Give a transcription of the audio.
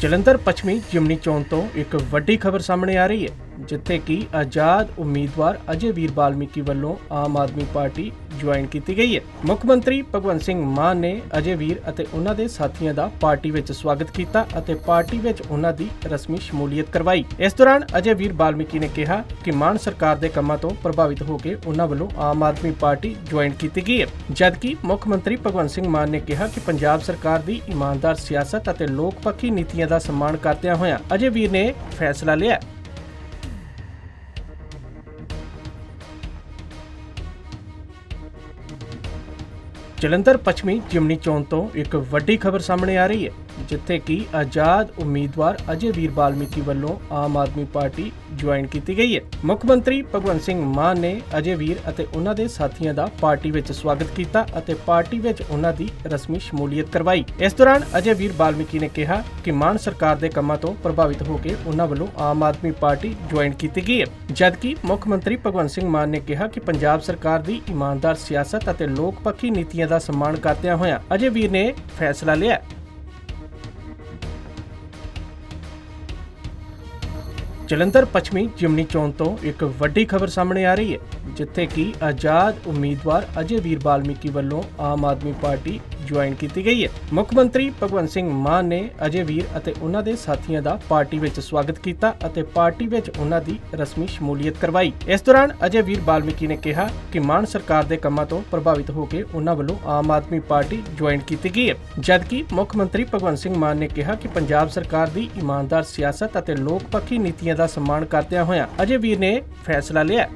ਜਲੰਧਰ ਪੱਛਮੀ ਜਿਮਨੀ ਚੋਣ ਤੋਂ ਇੱਕ ਵੱਡੀ ਖਬਰ ਸਾਹਮਣੇ ਆ ਰਹੀ ਹੈ, ਜਿੱਥੇ ਕਿ ਆਜ਼ਾਦ ਉਮੀਦਵਾਰ ਅਜੇ ਵੀਰ ਬਾਲਮੀਕੀ ਵੱਲੋਂ ਆਮ ਆਦਮੀ ਪਾਰਟੀ ਜੁਆਇਨ ਕੀਤੀ ਗਈ ਹੈ। ਮੁੱਖ ਮੰਤਰੀ ਭਗਵੰਤ ਸਿੰਘ ਮਾਨ ਨੇ ਅਜੇ ਵੀਰ ਅਤੇ ਉਹਨਾਂ ਦੇ ਸਾਥੀਆਂ ਦਾ ਪਾਰਟੀ ਵਿੱਚ ਸਵਾਗਤ ਕੀਤਾ ਅਤੇ ਪਾਰਟੀ ਵਿੱਚ ਉਹਨਾਂ ਦੀ ਰਸਮੀ ਸ਼ਮੂਲੀਅਤ ਕਰਵਾਈ। ਇਸ ਦੌਰਾਨ ਅਜੇ ਵੀਰ ਬਾਲਮੀਕੀ ਨੇ ਕਿਹਾ ਕਿ ਮਾਨ ਸਰਕਾਰ ਦੇ ਕੰਮਾਂ ਤੋਂ ਪ੍ਰਭਾਵਿਤ ਹੋ ਕੇ ਉਹਨਾਂ ਵੱਲੋਂ ਆਮ ਆਦਮੀ ਪਾਰਟੀ ਜੁਆਇਨ ਕੀਤੀ ਗਈ ਹੈ। ਜਦਕਿ ਮੁੱਖ ਮੰਤਰੀ ਭਗਵੰਤ ਸਿੰਘ ਮਾਨ ਨੇ ਕਿਹਾ ਕਿ ਪੰਜਾਬ ਸਰਕਾਰ ਦੀ ਇਮਾਨਦਾਰ ਸਿਆਸਤ ਅਤੇ ਲੋਕ ਪੱਖੀ ਨੀਤੀਆਂ ਦਾ ਸਨਮਾਨ ਕਰਦਿਆਂ ਹੋਇਆਂ ਅਜੇ ਵੀਰ ਨੇ ਫੈਸਲਾ ਲਿਆ ਜਲੰਧਰ ਪੱਛਮੀ ਜਿਮਨੀ ਚੋਣ ਤੋਂ ਇੱਕ ਵੱਡੀ ਖਬਰ ਸਾਹਮਣੇ ਆ ਰਹੀ ਹੈ। ਜਿੱਥੇ ਕਿ ਆਜ਼ਾਦ ਉਮੀਦਵਾਰ ਅਜੇ ਵੀਰ ਬਾਲਮੀਕੀ ਵੱਲੋਂ ਆਮ ਆਦਮੀ ਪਾਰਟੀ ਜੁਆਇਨ ਕੀਤੀ ਗਈ ਹੈ। ਮੁੱਖ ਮੰਤਰੀ ਭਗਵੰਤ ਸਿੰਘ ਮਾਨ ਨੇ ਅਜੇ ਵੀਰ ਅਤੇ ਉਹਨਾਂ ਦੇ ਸਾਥੀਆਂ ਦਾ ਪਾਰਟੀ ਵਿੱਚ ਸਵਾਗਤ ਕੀਤਾ ਅਤੇ ਪਾਰਟੀ ਵਿੱਚ ਉਹਨਾਂ ਦੀ ਰਸਮੀ ਸ਼ਮੂਲੀਅਤ ਕਰਵਾਈ। ਇਸ ਦੌਰਾਨ ਅਜੇ ਵੀਰ ਬਾਲਮੀਕੀ ਨੇ ਕਿਹਾ ਕਿ ਮਾਨ ਸਰਕਾਰ ਦੇ ਕੰਮਾਂ ਤੋਂ ਪ੍ਰਭਾਵਿਤ ਹੋ ਕੇ ਉਹਨਾਂ ਵੱਲੋਂ ਆਮ ਆਦਮੀ ਪਾਰਟੀ ਜੁਆਇਨ ਕੀਤੀ ਗਈ ਹੈ। ਜਦਕਿ ਮੁੱਖ ਮੰਤਰੀ ਭਗਵੰਤ ਸਿੰਘ ਮਾਨ ਨੇ ਕਿਹਾ ਕਿ ਪੰਜਾਬ ਸਰਕਾਰ ਦੀ ਇਮਾਨਦਾਰ ਸਿਆਸਤ ਅਤੇ ਲੋਕ ਪੱਖੀ ਨੀਤੀਆਂ ਦਾ ਸਨਮਾਨ ਕਰਦਿਆਂ ਹੋਇਆਂ ਅਜੇ ਵੀਰ ਨੇ ਫੈਸਲਾ ਲਿਆ ਜਲੰਧਰ ਪੱਛਮੀ ਜਿਮਨੀ ਚੋਣ ਤੋਂ ਇੱਕ ਵੱਡੀ ਖਬਰ ਸਾਹਮਣੇ ਆ ਰਹੀ ਹੈ, ਜਿੱਥੇ ਕਿ ਆਜ਼ਾਦ ਉਮੀਦਵਾਰ ਅਜੇ ਵੀਰ ਬਾਲਮੀਕੀ ਵੱਲੋਂ ਆਮ ਆਦਮੀ ਪਾਰਟੀ ਜੁਆਇਨ ਕੀਤੀ ਗਈ ਹੈ। ਮੁੱਖ ਮੰਤਰੀ ਭਗਵੰਤ ਸਿੰਘ ਮਾਨ ਨੇ ਅਜੇ ਵੀਰ ਅਤੇ ਉਹਨਾਂ ਦੇ ਸਾਥੀਆਂ ਦਾ ਪਾਰਟੀ ਵਿੱਚ ਸਵਾਗਤ ਕੀਤਾ ਅਤੇ ਪਾਰਟੀ ਵਿੱਚ ਉਹਨਾਂ ਦੀ ਰਸਮੀ ਸ਼ਮੂਲੀਅਤ ਕਰਵਾਈ। ਇਸ ਦੌਰਾਨ ਅਜੇ ਵੀਰ ਬਾਲਮੀਕੀ ਨੇ ਕਿਹਾ ਕਿ ਮਾਨ ਸਰਕਾਰ ਦੇ ਕੰਮਾਂ ਤੋਂ ਪ੍ਰਭਾਵਿਤ ਹੋ ਕੇ ਉਹਨਾਂ ਵੱਲੋਂ ਆਮ ਆਦਮੀ ਪਾਰਟੀ ਜੁਆਇਨ ਕੀਤੀ ਗਈ ਹੈ। ਜਦਕਿ ਮੁੱਖ ਮੰਤਰੀ ਭਗਵੰਤ ਸਿੰਘ ਮਾਨ ਨੇ ਕਿਹਾ ਕਿ ਪੰਜਾਬ ਸਰਕਾਰ ਦੀ ਇਮਾਨਦਾਰ ਸਿਆਸਤ ਅਤੇ ਲੋਕ ਪੱਖੀ ਨੀਤੀਆਂ ਦਾ ਸਨਮਾਨ ਕਰਦਿਆਂ ਹੋਇਆਂ ਅਜੇ ਵੀਰ ਨੇ ਫੈਸਲਾ ਲਿਆ